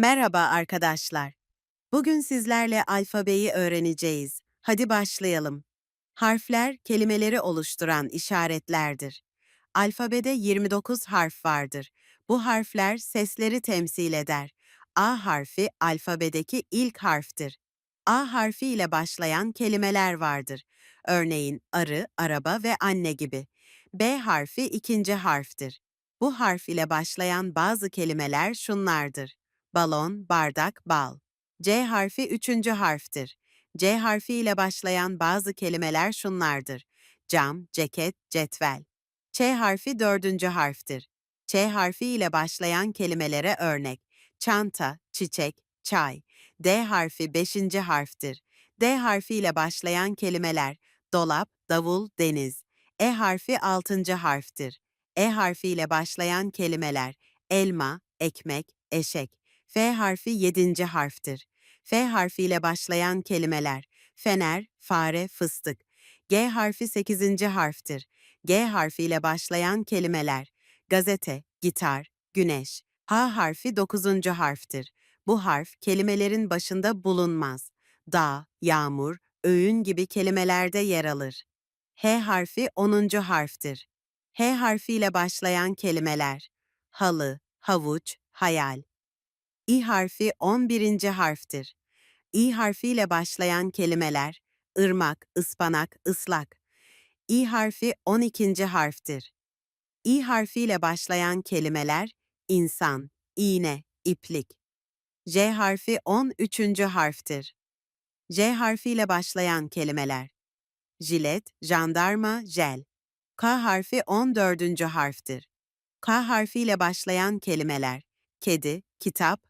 Merhaba arkadaşlar. Bugün sizlerle alfabeyi öğreneceğiz. Hadi başlayalım. Harfler kelimeleri oluşturan işaretlerdir. Alfabede 29 harf vardır. Bu harfler sesleri temsil eder. A harfi alfabedeki ilk harftir. A harfi ile başlayan kelimeler vardır. Örneğin arı, araba ve anne gibi. B harfi ikinci harftir. Bu harf ile başlayan bazı kelimeler şunlardır balon, bardak, bal. C harfi üçüncü harftir. C harfi ile başlayan bazı kelimeler şunlardır. Cam, ceket, cetvel. Ç harfi dördüncü harftir. Ç harfi ile başlayan kelimelere örnek. Çanta, çiçek, çay. D harfi beşinci harftir. D harfi ile başlayan kelimeler dolap, davul, deniz. E harfi altıncı harftir. E harfi ile başlayan kelimeler elma, ekmek, eşek. F harfi yedinci harftir. F harfiyle başlayan kelimeler fener, fare, fıstık. G harfi sekizinci harftir. G harfiyle başlayan kelimeler gazete, gitar, güneş. H harfi dokuzuncu harftir. Bu harf kelimelerin başında bulunmaz. Dağ, yağmur, öğün gibi kelimelerde yer alır. H harfi onuncu harftir. H harfiyle başlayan kelimeler halı, havuç, hayal. İ harfi 11. harftir. İ harfiyle başlayan kelimeler ırmak, ıspanak, ıslak. İ harfi 12. harftir. İ harfiyle başlayan kelimeler insan, iğne, iplik. J harfi 13. harftir. J harfiyle başlayan kelimeler jilet, jandarma, jel. K harfi 14. harftir. K harfiyle başlayan kelimeler kedi, kitap,